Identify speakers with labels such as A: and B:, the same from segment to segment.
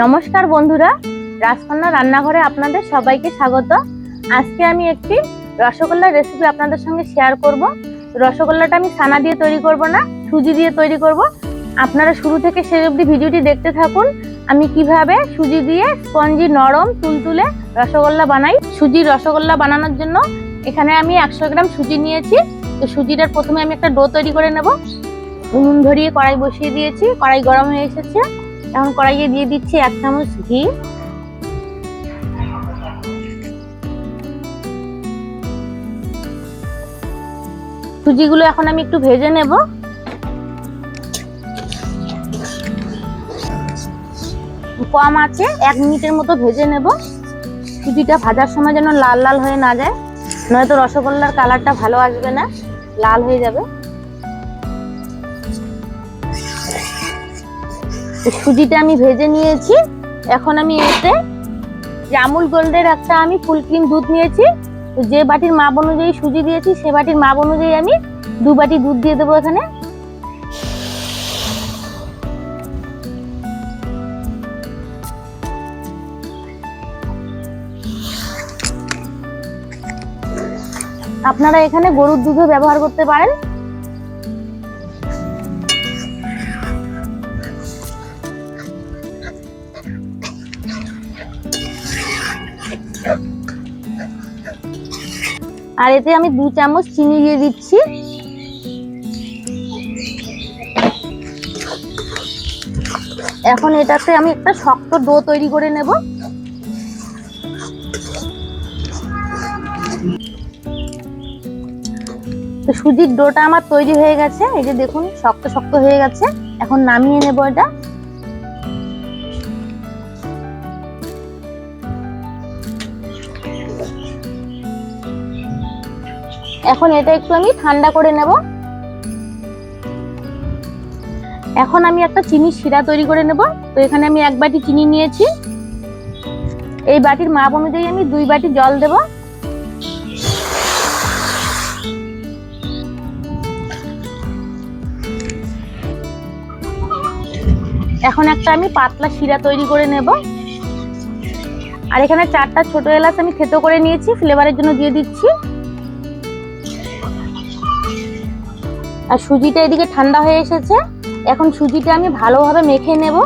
A: নমস্কার বন্ধুরা, রাজকন্যা রান্নাঘরে আপনাদের সবাইকে স্বাগত। আজকে আমি একটি রসগোল্লার রেসিপি আপনাদের সঙ্গে শেয়ার করব। রসগোল্লাটা আমি ছানা দিয়ে তৈরি করব না, সুজি দিয়ে তৈরি করব। আপনারা শুরু থেকে শেষ অবধি ভিডিওটি দেখতে থাকুন। আমি কীভাবে সুজি দিয়ে স্পঞ্জি নরম তুলতুলে রসগোল্লা বানাই। সুজির রসগোল্লা বানানোর জন্য এখানে আমি একশো গ্রাম সুজি নিয়েছি। তো সুজিটার প্রথমে আমি একটা ডো তৈরি করে নেব। উনুন ধরিয়ে কড়াই বসিয়ে দিয়েছি। কড়াই গরম হয়ে এসেছে। এখন কড়াইয়ে দিয়ে দিচ্ছি এক চামচ ঘি। সুজিগুলো এখন আমি একটু ভেজে নেব। কম আছে, এক মিনিটের মতো ভেজে নেব। সুজিটা ভাজার সময় যেন লাল লাল হয়ে না যায়, নয়তো রসগোল্লার কালারটা ভালো আসবে না, লাল হয়ে যাবে। সুজিটা আমি ভেজে নিয়েছি। এখন আমি এতে যে আমুল গোল্ডের একটা আমি ফুল ক্রিম দুধ নিয়েছি। যে বাটির মাপ অনুযায়ী সুজি দিয়েছি, সে বাটির মাপ অনুযায়ী আমি দু বাটি দুধ দিয়ে দেবো এখানে। আপনারা এখানে গরুর দুধও ব্যবহার করতে পারেন। আর এতে আমি দু চামচ চিনি দিয়ে দিচ্ছি। এখন এটাতে আমি একটা শক্ত ডো তৈরি করে নেব। তো সুজির ডোটা আমার তৈরি হয়ে গেছে। এই যে দেখুন, শক্ত শক্ত হয়ে গেছে। এখন নামিয়ে নেব এটা। এখন এটা একটু আমি ঠান্ডা করে নেব। এখন আমি একটা চিনি শিরা তৈরি করে নেব। তো এখানে আমি এক বাটি চিনি নিয়েছি। এই বাটির মাপ অনুযায়ী আমি দুই বাটি জল দেব। এখন একটা আমি পাতলা শিরা তৈরি করে নেব। আর এখানে চারটা ছোট এলাচ আমি থেতো করে নিয়েছি। ফ্লেভারের জন্য দিয়ে দিচ্ছি। আর সুজিটা এদিকে ঠান্ডা হয়ে এসেছে। এখন সুজিটা আমি ভালোভাবে মেখে নেব।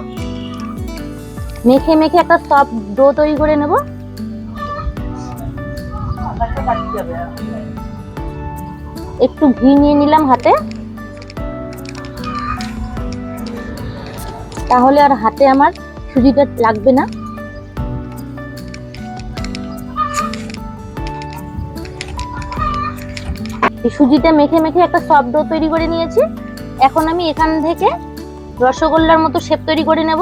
A: মেখে মেখে একটা সফট ডো তৈরি করে নেব। একটু ঘি নিয়ে নিলাম হাতে। তাহলে আর হাতে আমার সুজিটা লাগবে না। সুজিটা মেখে মেখে একটা সফট ডো তৈরি করে নিয়েছি। এখন আমি এখান থেকে রসগোল্লার মতো শেপ তৈরি করে নেব।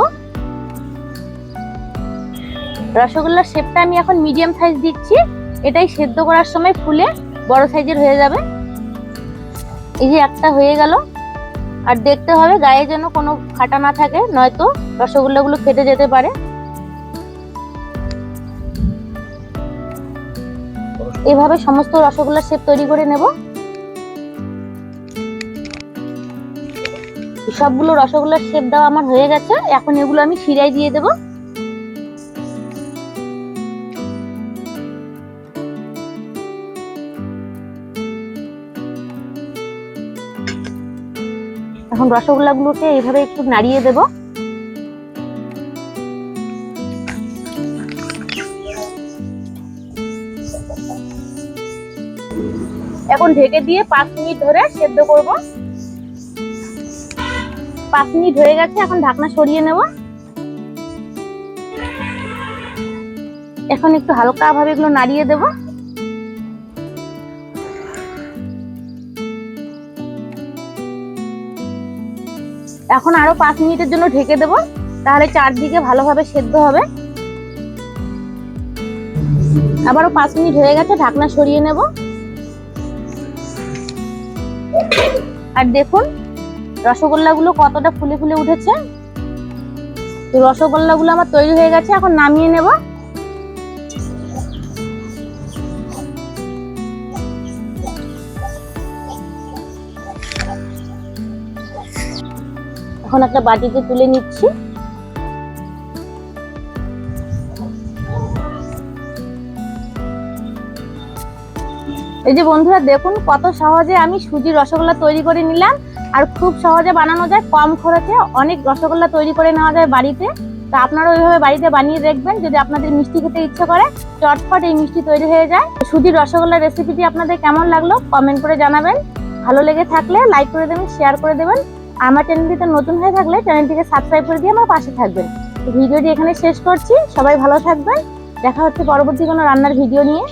A: রসগোল্লার শেপটা আমি এখন মিডিয়াম সাইজ দিচ্ছি। এটাই সেদ্ধ করার সময় ফুলে বড় সাইজের হয়ে যাবে। এই যে একটা হয়ে গেল। আর দেখতে হবে গায়ে যেন কোনো ফাটা না থাকে, নয়তো রসগোল্লাগুলো ফেটে যেতে পারে। এভাবে সমস্ত রসগোল্লার শেপ তৈরি করে নেব। সবগুলো রসগোল্লার শেপ দেওয়া আমার হয়ে গেছে। এখন এগুলো আমি শিরায় দিয়ে দেব। এখন রসগোল্লাগুলোকে এইভাবে একটু নাড়িয়ে দেব। এখন ঢেকে দিয়ে পাঁচ মিনিট ধরে সেদ্ধ করব। পাঁচ মিনিট হয়ে গেছে, এখন ঢাকনা সরিয়ে নেব। এখন একটু হালকা ভাবে এগুলো নাড়িয়ে দেব। এখন আরও পাঁচ মিনিটের জন্য ঢেকে দেব, তাহলে চারদিকে ভালোভাবে সেদ্ধ হবে। আবারও পাঁচ মিনিট হয়ে গেছে, ঢাকনা সরিয়ে নেব। আর দেখুন, রসগোল্লাগুলো কতটা ফুলে ফুলে উঠেছে। তো রসগোল্লাগুলো আমার তৈরি হয়ে গেছে, এখন নামিয়ে নেব। এখন একটা বাটিতে তুলে নিচ্ছি। এই যে বন্ধুরা, দেখুন কত সহজে আমি সুজির রসগোল্লা তৈরি করে নিলাম। আর খুব সহজে বানানো যায়, কম খরচে অনেক রসগোল্লা তৈরি করে নেওয়া যায় বাড়িতে। তা আপনারা ওইভাবে বাড়িতে বানিয়ে দেখবেন, যদি আপনাদের মিষ্টি খেতে ইচ্ছে করে চটফট এই মিষ্টি তৈরি হয়ে যায়। সুজির রসগোল্লা রেসিপিটি আপনাদের কেমন লাগল কমেন্ট করে জানাবেন। ভালো লেগে থাকলে লাইক করে দেবেন শেয়ার করে দেবেন। আমার চ্যানেলটিতে নতুন হয়ে থাকলে চ্যানেলটিকে সাবস্ক্রাইব করে দিয়ে আমার পাশে থাকবেন। ভিডিওটি এখানে শেষ করছি, সবাই ভালো থাকবেন। দেখা হচ্ছে পরবর্তী কোনো রান্নার ভিডিও নিয়ে।